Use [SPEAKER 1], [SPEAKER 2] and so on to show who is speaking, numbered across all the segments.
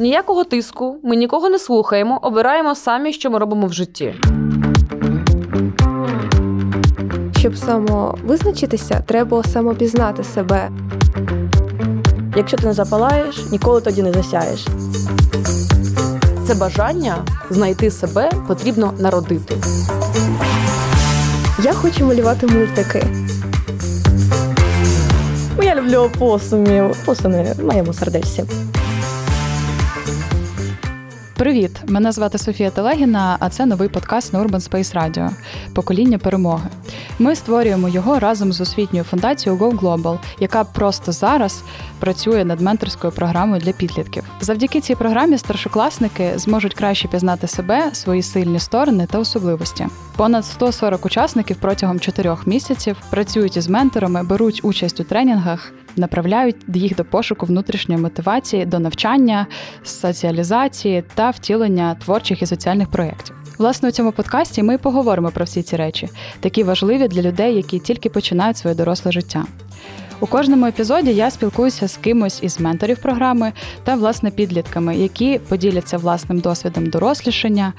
[SPEAKER 1] Ніякого тиску, ми нікого не слухаємо, обираємо самі, що ми робимо в житті.
[SPEAKER 2] Щоб самовизначитися, треба самопізнати себе.
[SPEAKER 3] Якщо ти не запалаєш, ніколи тоді не засяєш.
[SPEAKER 1] Це бажання знайти себе потрібно народити.
[SPEAKER 2] Я хочу малювати мультики.
[SPEAKER 3] Бо я люблю опосумів. Опосуми в моєму сердечці.
[SPEAKER 4] Привіт! Мене звати Софія Телегіна, а це новий подкаст на Urban Space Radio Покоління перемоги. Ми створюємо його разом з освітньою фундацією Go Global, яка просто зараз працює над менторською програмою для підлітків. Завдяки цій програмі старшокласники зможуть краще пізнати себе, свої сильні сторони та особливості. Понад 140 учасників протягом 4 місяців працюють із менторами, беруть участь у тренінгах, направляють їх до пошуку внутрішньої мотивації, до навчання, соціалізації та втілення творчих і соціальних проєктів. Власне, у цьому подкасті ми поговоримо про всі ці речі, такі важливі для людей, які тільки починають своє доросле життя. У кожному епізоді я спілкуюся з кимось із менторів програми та власне підлітками, які поділяться власним досвідом дорослішання,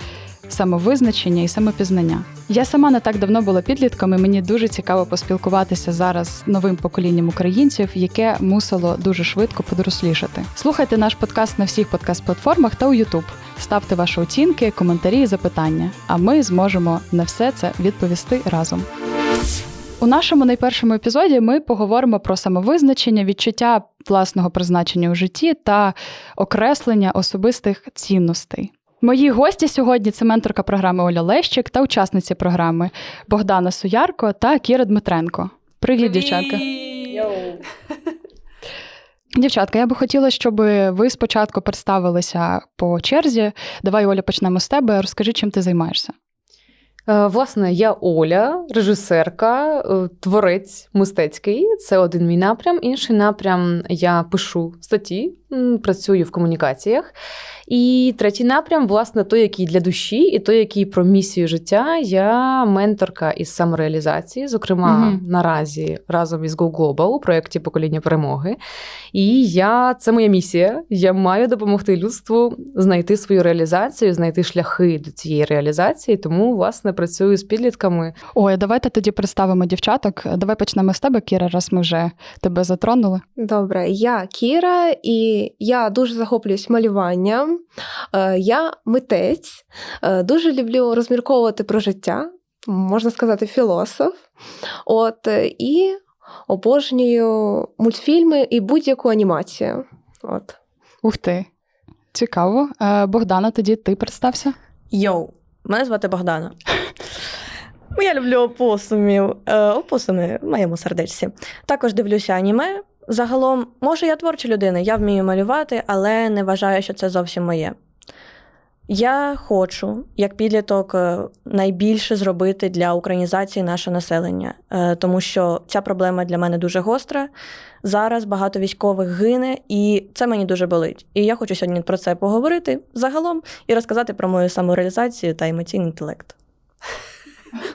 [SPEAKER 4] самовизначення і самопізнання. Я сама не так давно була підлітком, і мені дуже цікаво поспілкуватися зараз з новим поколінням українців, яке мусило дуже швидко подорослішати. Слухайте наш подкаст на всіх подкаст-платформах та у YouTube. Ставте ваші оцінки, коментарі і запитання, а ми зможемо на все це відповісти разом. У нашому найпершому епізоді ми поговоримо про самовизначення, відчуття власного призначення у житті та окреслення особистих цінностей. Мої гості сьогодні це менторка програми Оля Лещик та учасниці програми Богдана Суярко та Кіра Дмитренко. Привіт, дівчатка. Дівчатка, я би хотіла, щоб ви спочатку представилися по черзі. Давай, Оля, почнемо з тебе. Розкажи, чим ти займаєшся.
[SPEAKER 1] Е, Власне, я Оля, режисерка, е, творець мистецький. Це один мій напрям. Інший напрям я пишу статті, працюю в комунікаціях. І третій напрям, власне, той, який для душі, і той, який про місію життя. Я менторка із самореалізації, зокрема,
[SPEAKER 4] Мгм.
[SPEAKER 1] наразі разом із Go Global у проєкті Покоління перемоги. І я це моя місія. Я маю допомогти людству знайти свою реалізацію, знайти шляхи до цієї реалізації. Тому, власне, працюю з підлітками.
[SPEAKER 4] Ой, давайте тоді представимо дівчаток. Давай почнемо з тебе, Кіра, раз ми вже тебе затронули.
[SPEAKER 2] Добре, я Кіра, і я дуже захоплююсь малюванням. Е, Я митець, е, дуже люблю розмірковувати про життя, можна сказати, філософ. От, е, і обожнюю мультфільми і будь-яку анімацію. От.
[SPEAKER 4] Ух ти. Цікаво. Богдана, тоді ти представся.
[SPEAKER 3] Йоу, мене звати Богдана. Я люблю опосумів. Опосуми в моєму сердечці. Також дивлюся аніме. Загалом, може, я творча людина, я вмію малювати, але не вважаю, що це зовсім моє. Я хочу, як підліток, е, найбільше зробити для українізації наше населення, е, тому що ця проблема для мене дуже гостра. Зараз багато військових гине, і це мені дуже болить. І я хочу сьогодні про це поговорити загалом і розказати про мою самореалізацію та емоційний інтелект.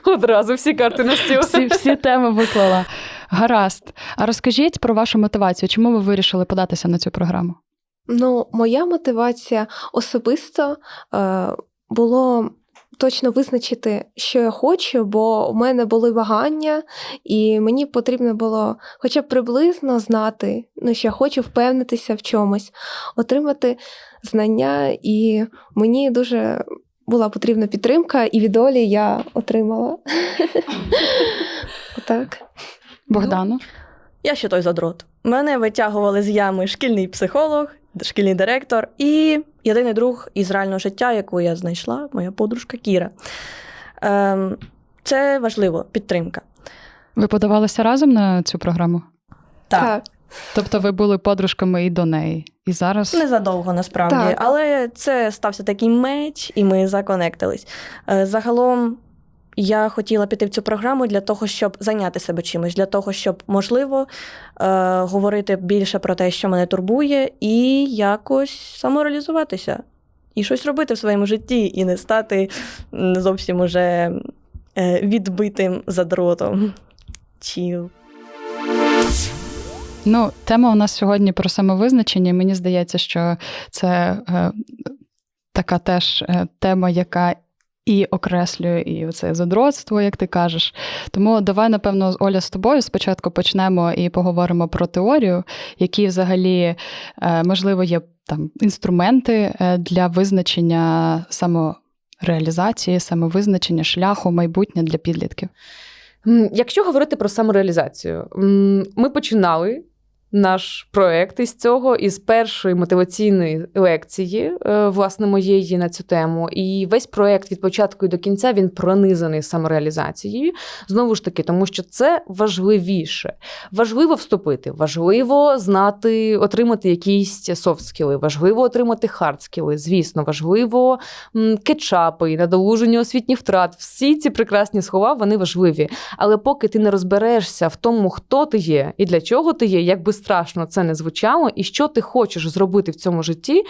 [SPEAKER 1] Одразу всі карти на стіл.
[SPEAKER 4] Всі, всі теми виклала. Гаразд. А розкажіть про вашу мотивацію. Чому ви вирішили податися на цю програму?
[SPEAKER 2] Ну, моя мотивація особисто е, було точно визначити, що я хочу, бо у мене були вагання, і мені потрібно було хоча б приблизно знати, ну, що я хочу впевнитися в чомусь, отримати знання, і мені дуже була потрібна підтримка, і від Олі я отримала. Отак.
[SPEAKER 4] Богдану?
[SPEAKER 3] Я ще той задрот. Мене витягували з ями шкільний психолог, шкільний директор і єдиний друг із реального життя, яку я знайшла, моя подружка Кіра. Ем, це важливо, підтримка.
[SPEAKER 4] Ви подавалися разом на цю програму?
[SPEAKER 2] Так.
[SPEAKER 4] Тобто ви були подружками і до неї, і зараз
[SPEAKER 3] Незадовго насправді,
[SPEAKER 2] Так.
[SPEAKER 3] але це стався такий меч, і ми законектились. Е, Загалом я хотіла піти в цю програму для того, щоб зайняти себе чимось, для того, щоб, можливо, е, говорити більше про те, що мене турбує, і якось самореалізуватися. І щось робити в своєму житті, і не стати зовсім уже е, відбитим задротом. Чіл.
[SPEAKER 4] Ну, тема у нас сьогодні про самовизначення. Мені здається, що це е, така теж е, тема, яка і окреслює і оце задротство, як ти кажеш. Тому давай, напевно, Оля, з тобою спочатку почнемо і поговоримо про теорію, які взагалі, е, можливо, є там інструменти е, для визначення самореалізації, самовизначення шляху майбутнє для підлітків.
[SPEAKER 1] Якщо говорити про самореалізацію, ми починали наш проект із цього, із першої мотиваційної лекції, е, власне, моєї на цю тему. І весь проект від початку і до кінця він пронизаний самореалізацією. Знову ж таки, тому що це важливіше. Важливо вступити, важливо знати, отримати якісь софт-скіли, важливо отримати хард-скіли, звісно, важливо кетчапи, надолуження освітніх втрат. Всі ці прекрасні слова вони важливі. Але поки ти не розберешся в тому, хто ти є і для чого ти є, як би страшно це не звучало, і що ти хочеш зробити в цьому житті.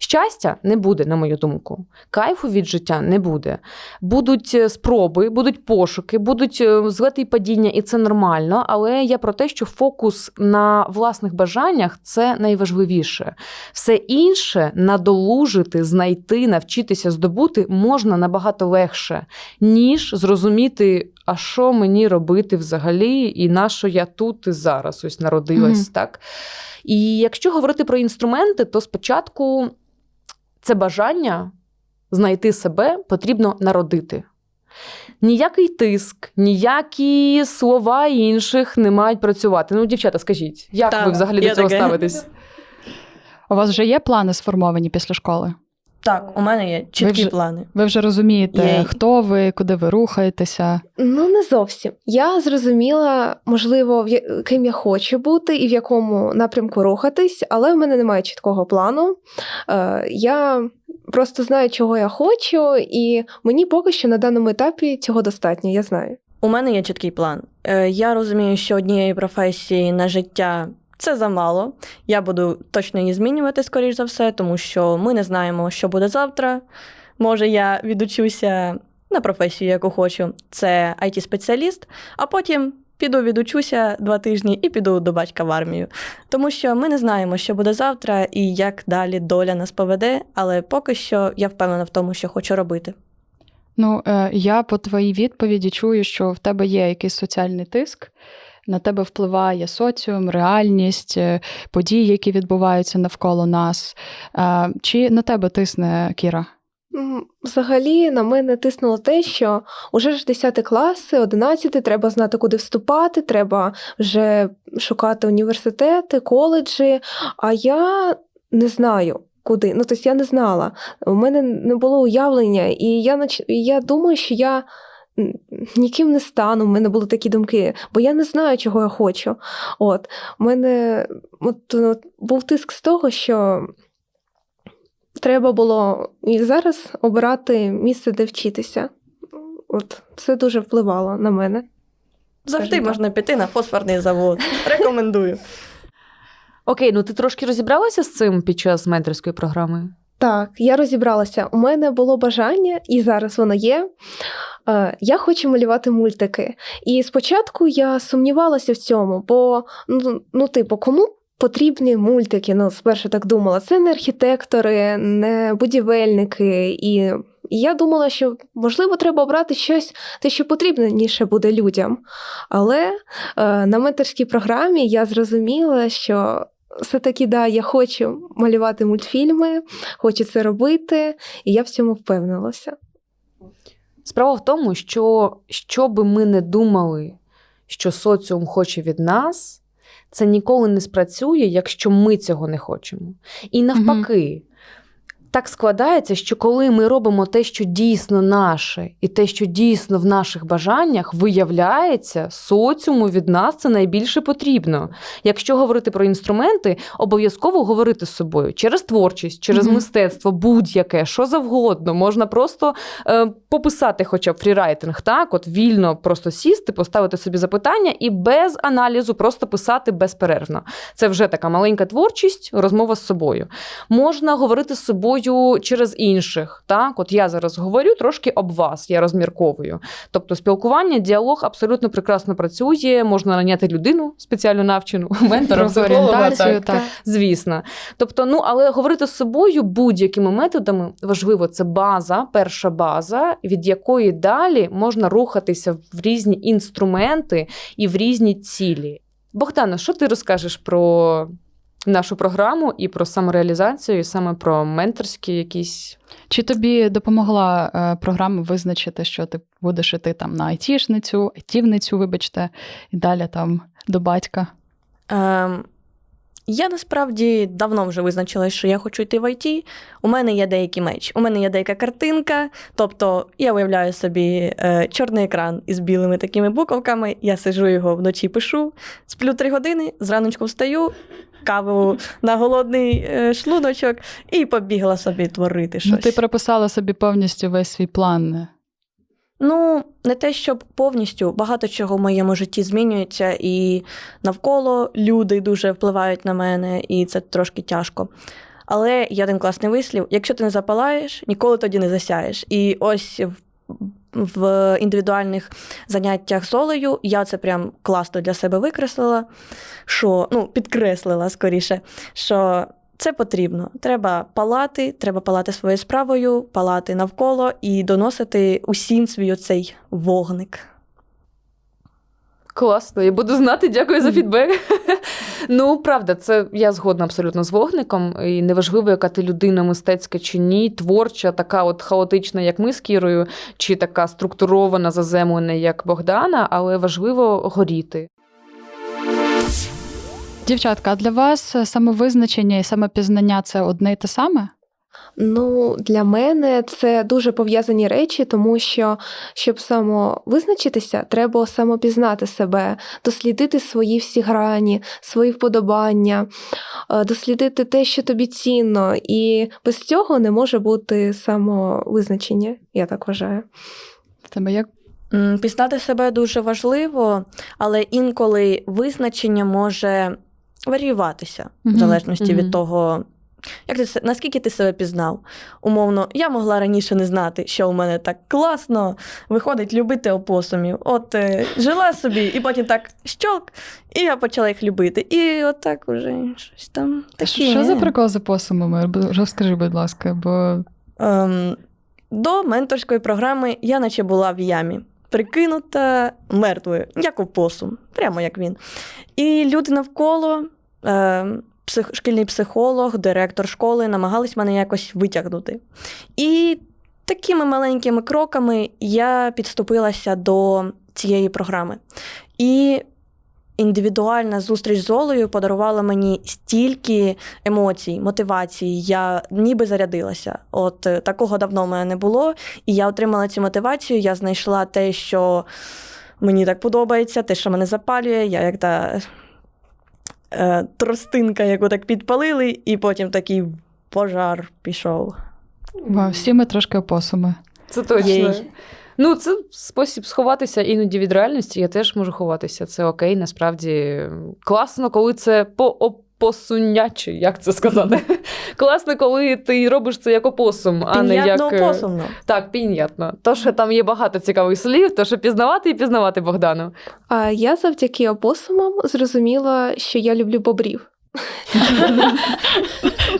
[SPEAKER 1] Щастя не буде, на мою думку. Кайфу від життя не буде. Будуть е, спроби, будуть пошуки, будуть е, злети і падіння, і це нормально. Але я про те, що фокус на власних бажаннях це найважливіше. Все інше надолужити, знайти, навчитися здобути можна набагато легше, ніж зрозуміти, а що мені робити взагалі, і на що я тут і зараз ось народилась.
[SPEAKER 4] Мгм.
[SPEAKER 1] Так? І якщо говорити про інструменти, то спочатку це бажання знайти себе потрібно народити. Ніякий тиск, ніякі слова інших не мають працювати. Ну, дівчата, скажіть, як
[SPEAKER 3] Так,
[SPEAKER 1] ви взагалі до цього
[SPEAKER 3] таке.
[SPEAKER 1] ставитесь?
[SPEAKER 4] У вас вже є плани сформовані після школи?
[SPEAKER 3] Так, у мене є чіткі
[SPEAKER 4] вже-
[SPEAKER 3] плани.
[SPEAKER 4] Ви вже розумієте,
[SPEAKER 3] Є.
[SPEAKER 4] хто ви, куди ви рухаєтеся.
[SPEAKER 2] Ну, не зовсім. Я зрозуміла, можливо, в я- ким я хочу бути і в якому напрямку рухатись, але в мене немає чіткого плану. Е, я просто знаю, чого я хочу, і мені поки що на даному етапі цього достатньо, я знаю.
[SPEAKER 3] У мене є чіткий план. Е, Я розумію, що однієї професії на життя це замало. Я буду точно її змінювати, скоріш за все, тому що ми не знаємо, що буде завтра. Може, я відучуся на професію, яку хочу. Це it спеціаліст а потім. Піду відучуся два тижні і піду до батька в армію. Тому що ми не знаємо, що буде завтра і як далі доля нас поведе, але поки що я впевнена в тому, що хочу робити.
[SPEAKER 4] Ну, е, я по твоїй відповіді чую, що в тебе є якийсь соціальний тиск, на тебе впливає соціум, реальність, е, події, які відбуваються навколо нас. Е, Чи на тебе тисне Кіра?
[SPEAKER 2] Взагалі на мене тиснуло те, що уже ж 10 класи, 11 треба знати, куди вступати, треба вже шукати університети, коледжі. А я не знаю. Куди? Ну, тобто я не знала. У мене не було уявлення, і я і я думаю, що я ніким не стану. У мене були такі думки, бо я не знаю, чого я хочу. От у мене от, от, був тиск з того, що треба було і зараз обирати місце, де вчитися. От це дуже впливало на мене.
[SPEAKER 3] Завжди
[SPEAKER 2] Скажімо так.
[SPEAKER 3] можна піти на фосфорний завод. Рекомендую.
[SPEAKER 1] Окей, ну ти трошки розібралася з цим під час менторської програми?
[SPEAKER 2] Так, я розібралася. У мене було бажання, і зараз воно є. Е, Я хочу малювати мультики. І спочатку я сумнівалася в цьому, бо ну, ну типу, кому потрібні мультики? Ну, спершу так думала. Це не архітектори, не будівельники. І я думала, що можливо треба обрати щось, те, що потрібніше буде людям. Але е, на менторській програмі я зрозуміла, що все-таки да, я хочу малювати мультфільми, хочу це робити, і я в цьому впевнилася.
[SPEAKER 1] Справа в тому, що що би ми не думали, що соціум хоче від нас, це ніколи не спрацює, якщо ми цього не хочемо. І навпаки, так складається, що коли ми робимо те, що дійсно наше, і те, що дійсно в наших бажаннях, виявляється, соціуму від нас це найбільше потрібно. Якщо говорити про інструменти, обов'язково говорити з собою через творчість, через
[SPEAKER 4] Мгм.
[SPEAKER 1] мистецтво, будь-яке, що завгодно. Можна просто е, пописати, хоча б фрірайтинг, так, от вільно просто сісти, поставити собі запитання і без аналізу просто писати безперервно. Це вже така маленька творчість, розмова з собою. Можна говорити з собою собою через інших. Так, от я зараз говорю трошки об вас, я розмірковую. Тобто, спілкування, діалог абсолютно прекрасно працює. Можна наняти людину спеціально навчену, психолога,
[SPEAKER 4] орієнтацію,
[SPEAKER 1] так.
[SPEAKER 4] так.
[SPEAKER 1] Звісно. Тобто, ну але говорити з собою будь-якими методами важливо, це база, перша база, від якої далі можна рухатися в різні інструменти і в різні цілі. Богдана, що ти розкажеш про нашу програму і про самореалізацію, і саме про менторські якісь
[SPEAKER 4] Чи тобі допомогла е, програма визначити, що ти будеш іти там на айтішницю, айтівницю, вибачте, і далі там до батька?
[SPEAKER 3] Ем, я насправді давно вже визначила, що я хочу йти в ІТ. У мене є деякий меч, у мене є деяка картинка. Тобто я уявляю собі е, чорний екран із білими такими буковками. Я сижу його вночі, пишу, сплю три години, зраночку встаю, каву на голодний е, шлуночок і побігла собі творити щось.
[SPEAKER 4] Ну, ти прописала собі повністю весь свій план.
[SPEAKER 3] Ну, не те, щоб повністю багато чого в моєму житті змінюється, і навколо люди дуже впливають на мене, і це трошки тяжко. Але є один класний вислів: якщо ти не запалаєш, ніколи тоді не засяєш. І ось в, в індивідуальних заняттях солею я це прям класно для себе викреслила, що ну, підкреслила скоріше, що це потрібно. Треба палати, треба палати своєю справою, палати навколо і доносити усім свій оцей вогник.
[SPEAKER 1] Класно, я буду знати, дякую за фідбек. ну, правда, це я згодна абсолютно з вогником. І неважливо, яка ти людина мистецька чи ні, творча, така от хаотична, як ми з Кірою, чи така структурована, заземлена, як Богдана, але важливо горіти.
[SPEAKER 4] Дівчатка, а для вас самовизначення і самопізнання це одне й те саме?
[SPEAKER 2] Ну, для мене це дуже пов'язані речі, тому що щоб самовизначитися, треба самопізнати себе, дослідити свої всі грані, свої вподобання, е, дослідити те, що тобі цінно, і без цього не може бути самовизначення, я так вважаю.
[SPEAKER 4] Тебе як?
[SPEAKER 3] Пізнати себе дуже важливо, але інколи визначення може варіюватися в залежності від того, як ти, наскільки ти себе пізнав. Умовно, я могла раніше не знати, що у мене так класно виходить любити опосумів. От е, жила собі, і потім так щолк, і я почала їх любити. І отак уже щось там таке.
[SPEAKER 4] Що за прикол з опосумами? Розкажи, будь ласка, бо
[SPEAKER 3] Ем, до менторської програми я наче була в ямі. Прикинута мертвою, як опосум, прямо як він. І люди навколо, псих, шкільний психолог, директор школи намагались мене якось витягнути. І такими маленькими кроками я підступилася до цієї програми. І індивідуальна зустріч з Олею подарувала мені стільки емоцій, мотивації. Я ніби зарядилася. От е, такого давно в мене не було. І я отримала цю мотивацію. Я знайшла те, що мені так подобається, те, що мене запалює. Я як та е, тростинка, яку так підпалили, і потім такий пожар пішов.
[SPEAKER 4] вау, всі ми трошки опосуми.
[SPEAKER 1] Це точно.
[SPEAKER 3] Єй.
[SPEAKER 1] Ну, це спосіб сховатися іноді від реальності. Я теж можу ховатися. Це окей, насправді класно, коли це по опосуняче, як це сказати. класно, коли ти робиш це як опосум, а не як. Е,
[SPEAKER 3] опосумно.
[SPEAKER 1] Так, пін'ятно. То, що там є багато цікавих слів, то що пізнавати і пізнавати Богдану.
[SPEAKER 2] А я завдяки опосумам зрозуміла, що я люблю бобрів.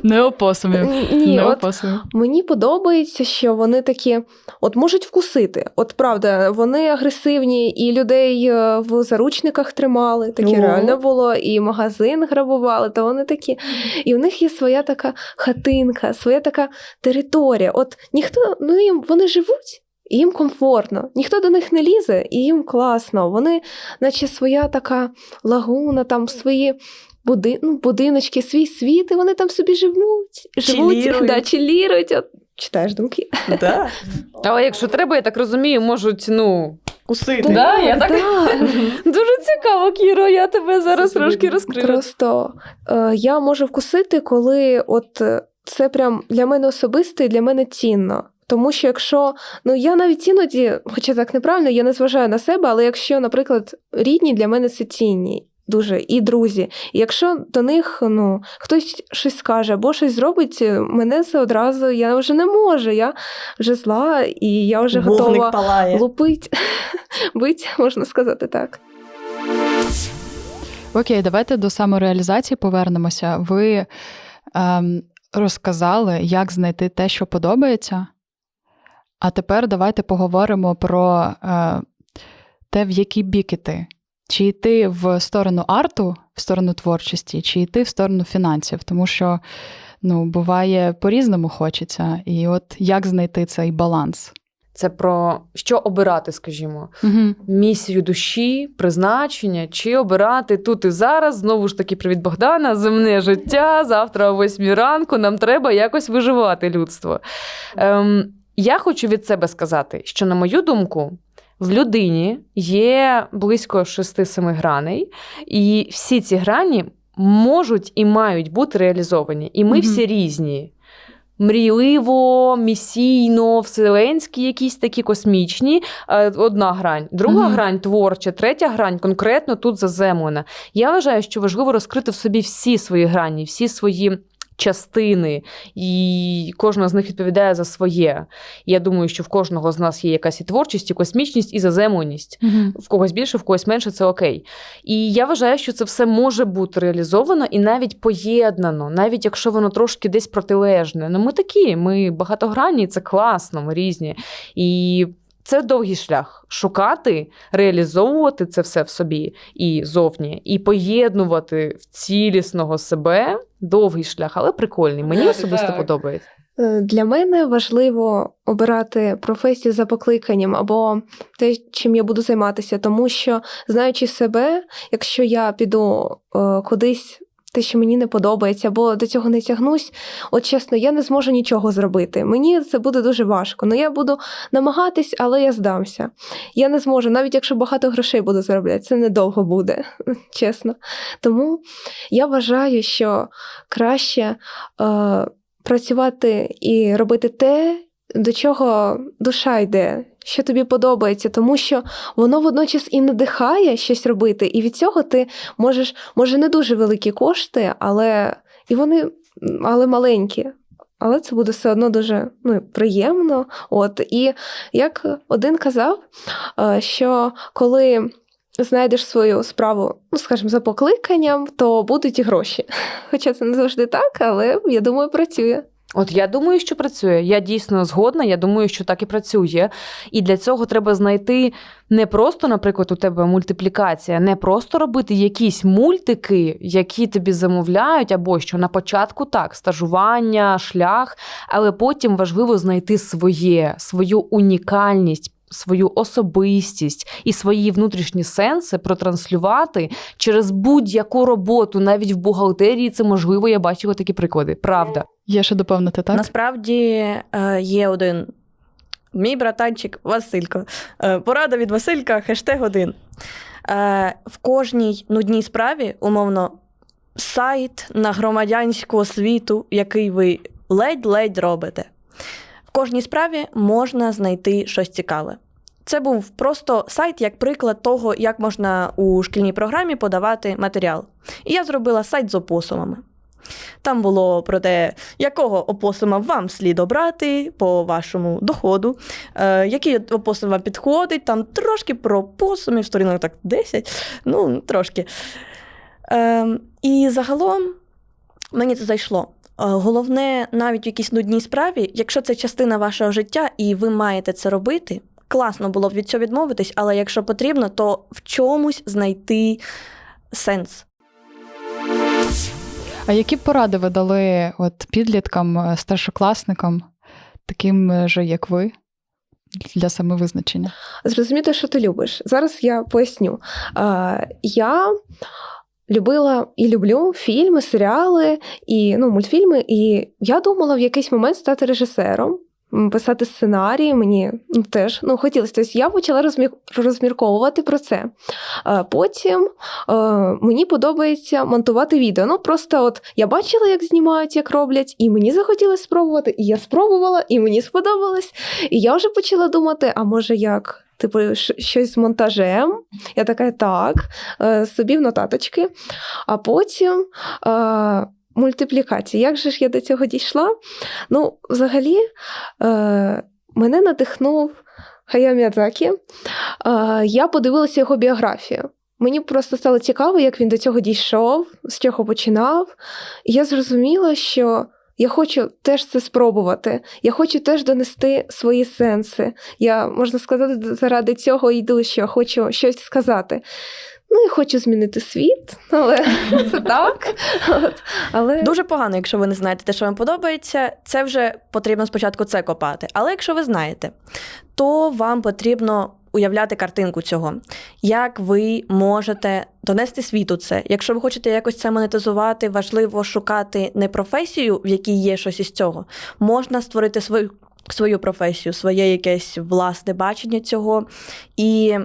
[SPEAKER 4] Не опосумів.
[SPEAKER 2] Ні,
[SPEAKER 4] Не
[SPEAKER 2] от
[SPEAKER 4] опосумів.
[SPEAKER 2] Мені подобається, що вони такі от можуть вкусити. От правда, вони агресивні, і людей е, в заручниках тримали. Таке
[SPEAKER 3] О.
[SPEAKER 2] реально було, і магазин грабували. То вони такі. І в них є своя така хатинка, своя така територія. От ніхто ну їм вони живуть. І їм комфортно, ніхто до них не лізе, і їм класно. Вони, наче своя така лагуна, там свої буди, ну, будиночки, свій світ, і вони там собі живуть, живуть,
[SPEAKER 3] Чилірують.
[SPEAKER 2] да, чилірують. От, читаєш думки.
[SPEAKER 3] Да.
[SPEAKER 1] Але якщо треба, я так розумію, можуть, ну.
[SPEAKER 3] Кусити.
[SPEAKER 1] Да, я так-
[SPEAKER 2] Да.
[SPEAKER 1] Дуже цікаво, Кіро, я тебе зараз
[SPEAKER 3] Це
[SPEAKER 1] трошки розкрию.
[SPEAKER 2] Просто е, я можу вкусити, коли от це прям для мене особисто і для мене цінно. Тому що якщо ну я навіть іноді, хоча так неправильно, я не зважаю на себе, але якщо, наприклад, рідні для мене це цінні. Дуже і друзі. І якщо до них ну, хтось щось скаже або щось зробить, мене це одразу я вже не можу. Я вже зла і я вже готова
[SPEAKER 3] палає.
[SPEAKER 2] лупить, бить, можна сказати так.
[SPEAKER 4] Окей, давайте до самореалізації повернемося. Ви ем, розказали, як знайти те, що подобається. А тепер давайте поговоримо про е, те, в який бік іти. Чи йти в сторону арту, в сторону творчості, чи йти в сторону фінансів, тому що ну, буває по-різному хочеться. І от як знайти цей баланс?
[SPEAKER 1] Це про що обирати, скажімо,
[SPEAKER 4] Угу.
[SPEAKER 1] місію душі, призначення, чи обирати тут і зараз. Знову ж таки, привіт Богдана, земне життя. Завтра о 8 ранку нам треба якось виживати людство. Ем, я хочу від себе сказати, що, на мою думку, в людині є близько 6-7 граней, і всі ці грані можуть і мають бути реалізовані. І ми
[SPEAKER 4] Мгм.
[SPEAKER 1] всі різні. Мрійливо, місійно, вселенські, якісь такі космічні. Е, Одна грань, друга
[SPEAKER 4] Мгм.
[SPEAKER 1] грань творча, третя грань конкретно тут заземлена. Я вважаю, що важливо розкрити в собі всі свої грані, всі свої частини, і кожна з них відповідає за своє. Я думаю, що в кожного з нас є якась і творчість, і космічність, і заземленість.
[SPEAKER 4] Угу.
[SPEAKER 1] В когось більше, в когось менше, це окей. І я вважаю, що це все може бути реалізовано і навіть поєднано, навіть якщо воно трошки десь протилежне. Ну, ми такі, ми багатогранні, це класно, ми різні. І це довгий шлях шукати, реалізовувати це все в собі і зовні, і поєднувати в цілісного себе довгий шлях, але прикольний. Мені особисто
[SPEAKER 4] так.
[SPEAKER 1] подобається.
[SPEAKER 2] Е, Для мене важливо обирати професію за покликанням або те, чим я буду займатися, тому що, знаючи себе, якщо я піду е, кудись. Те, що мені не подобається, або до цього не тягнусь, от чесно, я не зможу нічого зробити. Мені це буде дуже важко. Ну я буду намагатись, але я здамся. Я не зможу, навіть якщо багато грошей буду заробляти, це недовго буде, чесно. Тому я вважаю, що краще е, працювати і робити те, до чого душа йде, що тобі подобається, тому що воно водночас і надихає щось робити, і від цього ти можеш, може, не дуже великі кошти, але і вони але маленькі. Але це буде все одно дуже ну, приємно. От. І як один казав, е, що коли знайдеш свою справу, ну, скажімо, за покликанням, то будуть і гроші. Хоча це не завжди так, але я думаю, працює.
[SPEAKER 1] От я думаю, що працює. Я дійсно згодна. Я думаю, що так і працює. І для цього треба знайти не просто, наприклад, у тебе мультиплікація, не просто робити якісь мультики, які тобі замовляють, або що на початку так, стажування, шлях, але потім важливо знайти своє, свою унікальність. Свою особистість і свої внутрішні сенси протранслювати через будь-яку роботу, навіть в бухгалтерії це можливо. Я бачила такі приклади. Правда.
[SPEAKER 4] Є що доповнити, так?
[SPEAKER 3] Насправді е, є один мій братанчик Василько. Е, Порада від Василька, хештег один. Е, В кожній нудній справі, умовно, сайт на громадянську освіту, який ви ледь-ледь робите. Кожній справі можна знайти щось цікаве. Це був просто сайт як приклад того, як можна у шкільній програмі подавати матеріал. І я зробила сайт з опосумами. Там було про те, якого опосума вам слід обрати по вашому доходу, е, який опосум вам підходить, там трошки про опосумів, сторінок так 10, ну, трошки. Е, і загалом мені це зайшло. Е, Головне, навіть в якійсь нудній справі, якщо це частина вашого життя і ви маєте це робити, класно було б від цього відмовитись, але якщо потрібно, то в чомусь знайти сенс.
[SPEAKER 4] А які поради ви дали от підліткам, е, старшокласникам, таким же, як ви, для самовизначення?
[SPEAKER 2] Зрозуміти, що ти любиш. Зараз я поясню. Е, я любила і люблю фільми, серіали і ну, мультфільми, і я думала в якийсь момент стати режисером. Писати сценарії мені ну, теж ну, хотілося. Тобто я почала розмір... розмірковувати про це. Потім е, мені подобається монтувати відео. Ну просто от я бачила, як знімають, як роблять, і мені захотілося спробувати. І я спробувала, і мені сподобалось. І я вже почала думати: а може як типу, щось з монтажем. Я така, так, е, собі в нотаточки. А потім. Е, Мультиплікація. Як же ж я до цього дійшла? Ну, взагалі, е, мене надихнув Хаяо Міядзакі. Е, я подивилася його біографію. Мені просто стало цікаво, як він до цього дійшов, з чого починав. І я зрозуміла, що я хочу теж це спробувати. Я хочу теж донести свої сенси. Я, можна сказати, заради цього йду, що хочу щось сказати. Ну, я хочу змінити світ, але це так. От. Але
[SPEAKER 3] Дуже погано, якщо ви не знаєте те, що вам подобається, це вже потрібно спочатку це копати. Але якщо ви знаєте, то вам потрібно уявляти картинку цього, як ви можете донести світу це. Якщо ви хочете якось це монетизувати, важливо шукати не професію, в якій є щось із цього. Можна створити свою, свою професію, своє якесь власне бачення цього. І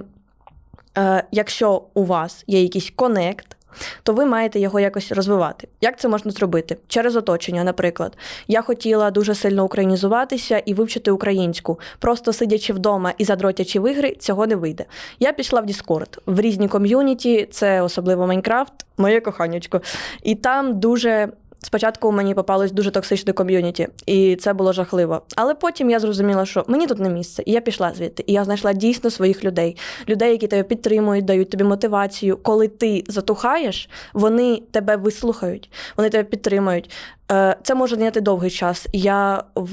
[SPEAKER 3] е, якщо у вас є якийсь конект, то ви маєте його якось розвивати. Як це можна зробити? Через оточення, наприклад. Я хотіла дуже сильно українізуватися і вивчити українську. Просто сидячи вдома і задротячи в ігри, цього не вийде. Я пішла в Discord, в різні ком'юніті, це особливо Майнкрафт, моє коханечко. І там дуже. Спочатку мені попалось дуже токсичне ком'юніті, і це було жахливо. Але потім я зрозуміла, що мені тут не місце, і я пішла звідти. І я знайшла дійсно своїх людей, людей, які тебе підтримують, дають тобі мотивацію. Коли ти затухаєш, вони тебе вислухають, вони тебе підтримують. Е, Це може зайняти довгий час. Я в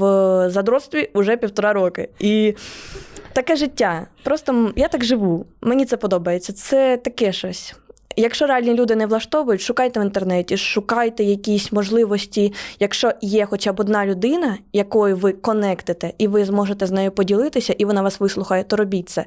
[SPEAKER 3] задротстві вже півтора роки. І таке життя. Просто я так живу. Мені це подобається. Це таке щось. Якщо реальні люди не влаштовують, шукайте в інтернеті, шукайте якісь можливості. Якщо є хоча б одна людина, якою ви конектите, і ви зможете з нею поділитися, і вона вас вислухає, то робіть це.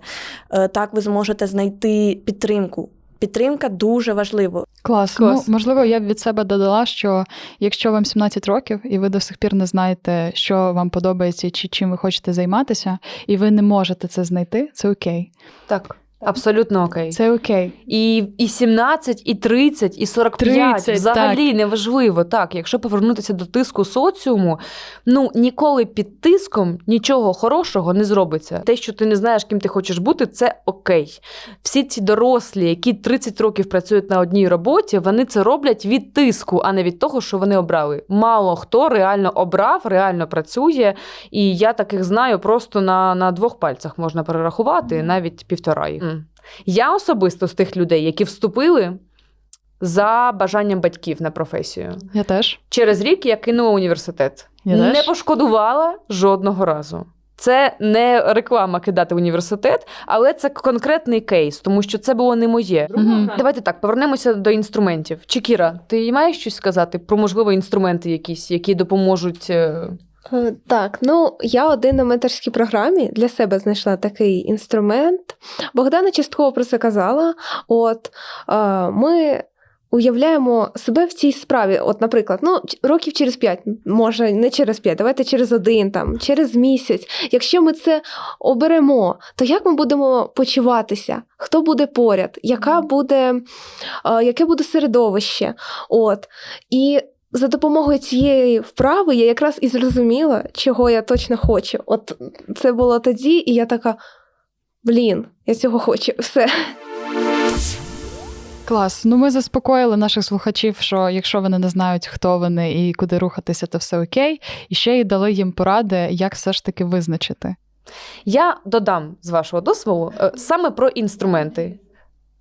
[SPEAKER 3] Е, Так ви зможете знайти підтримку. Підтримка дуже важлива.
[SPEAKER 4] Клас.
[SPEAKER 1] Клас.
[SPEAKER 4] Ну, можливо, я б від себе додала, що якщо вам 17 років і ви до сих пір не знаєте, що вам подобається чи чим ви хочете займатися, і ви не можете це знайти, це окей.
[SPEAKER 1] Так, абсолютно окей.
[SPEAKER 4] Це окей.
[SPEAKER 1] І, і 17, і 30, і 45
[SPEAKER 4] 30,
[SPEAKER 1] взагалі неважливо. Так, якщо повернутися до тиску соціуму, ну ніколи під тиском нічого хорошого не зробиться. Те, що ти не знаєш, ким ти хочеш бути, це окей. Всі ці дорослі, які 30 років працюють на одній роботі, вони це роблять від тиску, а не від того, що вони обрали. Мало хто реально обрав, реально працює. І я таких знаю просто на, на двох пальцях можна перерахувати, навіть півтора їх. Я особисто з тих людей, які вступили за бажанням батьків на професію.
[SPEAKER 4] Я теж.
[SPEAKER 1] Через рік я кинула університет.
[SPEAKER 4] Я
[SPEAKER 1] не
[SPEAKER 4] теж.
[SPEAKER 1] пошкодувала жодного разу. Це не реклама кидати в університет, але це конкретний кейс, тому що це було не моє.
[SPEAKER 4] Мгм.
[SPEAKER 1] Давайте так, повернемося до інструментів. Чекіра, ти маєш щось сказати про можливо інструменти якісь, які допоможуть. Е,
[SPEAKER 2] Так, ну я один на менторській програмі для себе знайшла такий інструмент. Богдана частково про це казала. От е, ми уявляємо себе в цій справі. От, наприклад, ну років через п'ять, може не через п'ять, давайте через один, там, через місяць. Якщо ми це оберемо, то як ми будемо почуватися? Хто буде поряд? Яка буде, е, яке буде середовище? От. І за допомогою цієї вправи я якраз і зрозуміла, чого я точно хочу. От це було тоді, і я така: блін, я цього хочу. Все.
[SPEAKER 4] Клас. Ну ми заспокоїли наших слухачів, що якщо вони не знають, хто вони і куди рухатися, то все окей. І ще й дали їм поради, як все ж таки визначити.
[SPEAKER 1] Я додам з вашого дозволу е, саме про інструменти.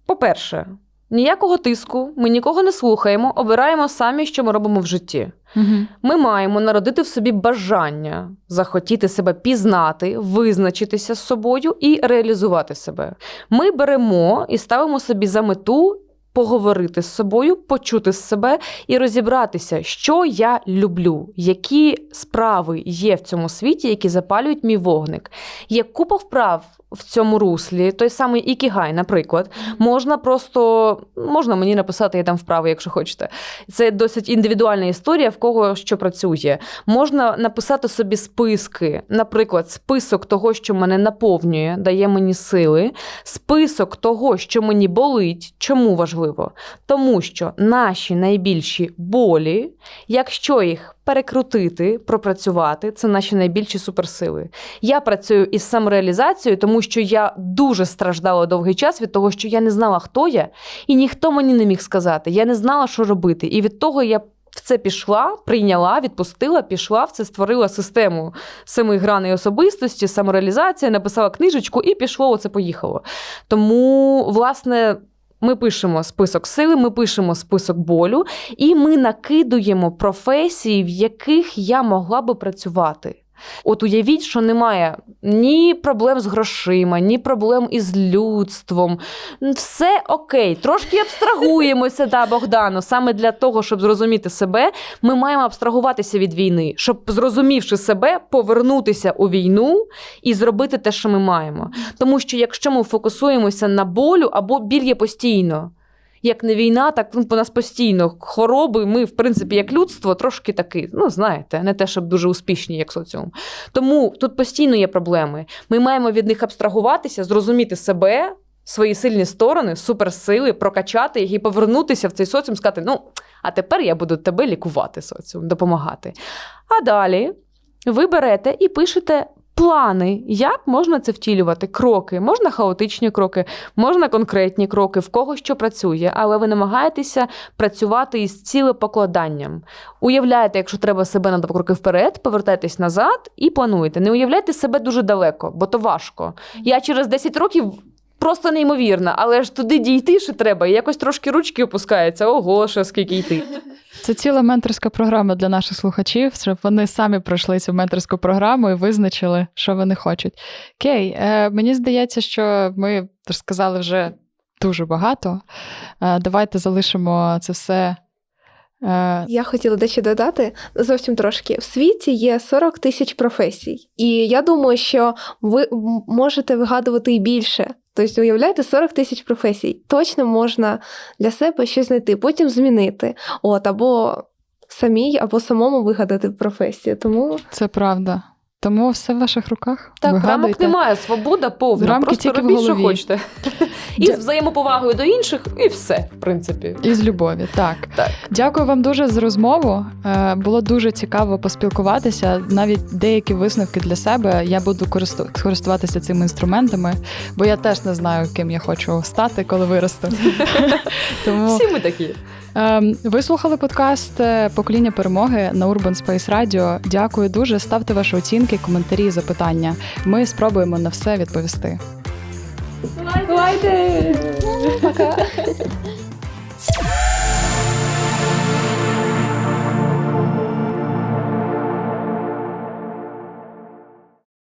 [SPEAKER 1] По-перше, ніякого тиску, ми нікого не слухаємо, обираємо самі, що ми робимо в житті.
[SPEAKER 4] Угу.
[SPEAKER 1] Ми маємо народити в собі бажання захотіти себе пізнати, визначитися з собою і реалізувати себе. Ми беремо і ставимо собі за мету. Поговорити з собою, почути себе і розібратися, що я люблю, які справи є в цьому світі, які запалюють мій вогник. Є купа вправ в цьому руслі, той самий ікігай, наприклад, можна просто можна мені написати я там вправи, якщо хочете. Це досить індивідуальна історія, в кого що працює. Можна написати собі списки, наприклад, список того, що мене наповнює, дає мені сили, список того, що мені болить, чому важливо важливо? Тому що наші найбільші болі, якщо їх перекрутити, пропрацювати, це наші найбільші суперсили. Я працюю із самореалізацією, тому що я дуже страждала довгий час від того, що я не знала, хто я, і ніхто мені не міг сказати. Я не знала, що робити. І від того я. В це пішла, прийняла, відпустила, пішла в це, створила систему семи граней особистості, самореалізація, написала книжечку і пішло, оце поїхало. Тому, власне, ми пишемо список сили, ми пишемо список болю, і ми накидуємо професії, в яких я могла би працювати. От уявіть, що немає ні проблем з грошима, ні проблем із людством. Все окей, трошки абстрагуємося, да, Богдану. Саме для того, щоб зрозуміти себе, ми маємо абстрагуватися від війни, щоб, зрозумівши себе, повернутися у війну і зробити те, що ми маємо. Тому що якщо ми фокусуємося на болю або біль є постійно. Як не війна, так ну, по нас постійно хвороби. Ми, в принципі, як людство, трошки таки, ну знаєте, не те, щоб дуже успішні, як соціум. Тому тут постійно є проблеми. Ми маємо від них абстрагуватися, зрозуміти себе, свої сильні сторони, суперсили, прокачати їх і повернутися в цей соціум, сказати: ну, а тепер я буду тебе лікувати, соціум, допомагати. А далі ви берете і пишете. Плани, як можна це втілювати? Кроки, можна хаотичні кроки, можна конкретні кроки, в кого що працює, але ви намагаєтеся працювати із цілепокладанням. Уявляєте, якщо треба себе на два кроки вперед, повертайтесь назад і плануєте. Не уявляйте себе дуже далеко, бо то важко. Я через 10 років. Просто неймовірна, але ж туди дійти ще треба, і якось трошки ручки опускаються. Ого, ще скільки йти.
[SPEAKER 4] Це ціла менторська програма для наших слухачів, щоб вони самі пройшли цю менторську програму і визначили, що вони хочуть. Кей, е, мені здається, що ми розказали вже дуже багато. Е, давайте залишимо це все. Е,
[SPEAKER 2] Я хотіла дещо додати зовсім трошки. В світі є 40 тисяч професій, і я думаю, що ви можете вигадувати і більше. Тобто, уявляєте, 40 тисяч професій. Точно можна для себе щось знайти, потім змінити. От, або самій, або самому вигадати професію. Тому
[SPEAKER 4] це правда. Тому все в ваших руках.
[SPEAKER 1] Так, рамок немає, свобода повна.
[SPEAKER 4] Рамки
[SPEAKER 1] Просто
[SPEAKER 4] тільки в
[SPEAKER 1] робіть, що хочете. І з взаємоповагою до інших, і все, в принципі.
[SPEAKER 4] І з любові, так.
[SPEAKER 1] Так.
[SPEAKER 4] Дякую вам дуже за розмову. Е, Було дуже цікаво поспілкуватися. Навіть деякі висновки для себе. Я буду користу- користуватися цими інструментами, бо я теж не знаю, ким я хочу стати, коли виросту. Тому
[SPEAKER 1] Всі ми такі.
[SPEAKER 4] Ем, ви слухали подкаст е, Покоління перемоги на Urban Space Radio. Дякую дуже. Ставте ваші оцінки, коментарі, запитання. Ми спробуємо на все відповісти.
[SPEAKER 1] Бувайте! Пока!